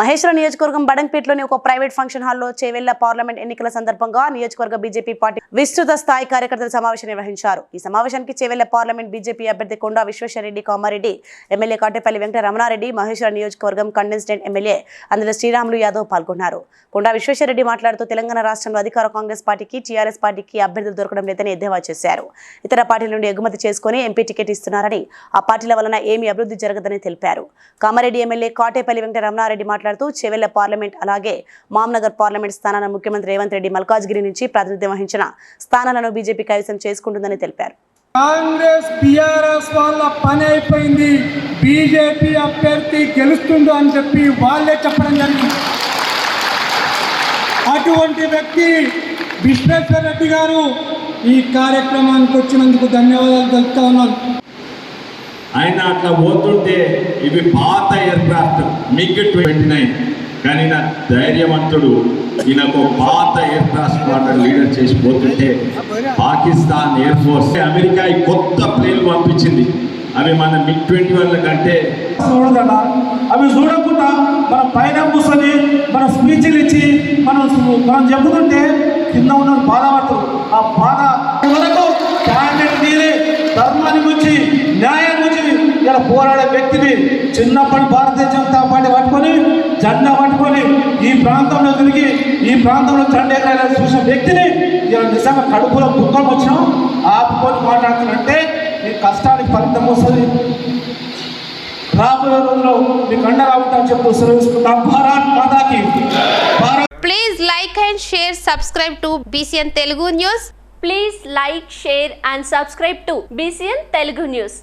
మహేశ్వరం నియోజకవర్గం బడంపేటలోని ఒక private function హాల్లో చేవెళ్ళ పార్లమెంట్ ఎన్నికల సందర్భంగా నియోజకవర్గ బీజేపీ పార్టీ విస్తృత స్థాయి కార్యకర్తల సమావేశం నిర్వహించారు. ఈ సమావేశానికి చేవెళ్ళ పార్లమెంట్ బీజేపీ అభ్యర్థి కొండా విశ్వేశ్వరరెడ్డి కామారెడ్డి ఎమ్మెల్యే కాటేపల్లి వెంకట రమణారెడ్డి మహేశ్వరం నియోజకవర్గం కంటెస్టెంట్ ఎమ్మెల్యే అందులో శ్రీరాములు యాదవ్ పాల్గొన్నారు. కొండా విశ్వేశ్వరరెడ్డి మాట్లాడుతూ తెలంగాణ రాష్ట్రంలో అధికార కాంగ్రెస్ పార్టీకి టీఆర్ఎస్ పార్టీకి అభ్యర్థులు దొరకడం లేదని ఎద్దేవా చేశారు. ఇతర పార్టీల నుండి ఎగుమతి చేసుకుని ఎంపీ టికెట్ ఇస్తున్నారని ఆ పార్టీల వలన ఏమీ అభివృద్ధి జరగదని తెలిపారు. కామారెడ్డి ఎమ్మెల్యే కాటేపల్లి వెంకట రమణారెడ్డి మాట్లాడుతూ చెవెళ్ళ పార్లమెంట్ అలాగే మామ్నగర్ పార్లమెంట్ స్థానాలను ముఖ్యమంత్రి రేవంత్ రెడ్డి మల్కాజ్గిరి నుంచి ప్రాతినిధ్యం వహించిన స్థానాలను బీజేపీ కైవసం చేసుకుంటుందని తెలిపారు. కాంగ్రెస్ బీఆర్ఎస్ వాళ్ళ పని అయిపోయింది. బీజేపీ అభ్యర్థి గెలుస్తుందో అని చెప్పి వాళ్ళే చెప్పడం జరిగింది. అటువంటి వ్యక్తి విశ్వేశ్వర రెడ్డి గారు ఈ కార్యక్రమానికి వచ్చినందుకు ధన్యవాదాలు తెలుపుతా ఉన్నాను. ఆయన అట్లా పోతుంటే ఇవి పాత ఎయిర్క్రాఫ్ట్ మిగ్ ట్వంటీ నైన్. కానీ నా ధైర్యవంతుడు. ఈయనకు పాత ఎయిర్క్రాఫ్ట్ వాటర్ లీడర్ చేసి పోతుంటే పాకిస్తాన్ ఎయిర్ ఫోర్స్ అమెరికా ఈ కొత్త ప్లేన్లు పంపించింది. అవి మన మిగ్ ట్వంటీ వన్ కంటే చూడదట అవి చూడకుండా మన పైన కూర్చొని మన స్పీచ్లు ఇచ్చి మనం మనం చెబుతుంటే కింద ఉన్న బాధ పోరాడే వ్యక్తిని చిన్నప్పటి భారతీయ జనతా పార్టీ పట్టుకొని జెండా పట్టుకొని ఈ ప్రాంతంలో తిరిగి ఈ ప్రాంతంలో జెండా చూసిన వ్యక్తిని ఇలా నిజంగా కడుపులో దుఃఖం వచ్చినాం ఆపుకొని మాట్లాడుతున్నంటే ఈ కష్టానికి ఫలితం వస్తుంది. రాబోయే రోజుల్లో మీకు అండగా ఉంటామని చెప్తూ సెలవుకుంటాం భారత్ మాతాకి. Please like and share subscribe to BCN Telugu news please like share and subscribe to BCN Telugu news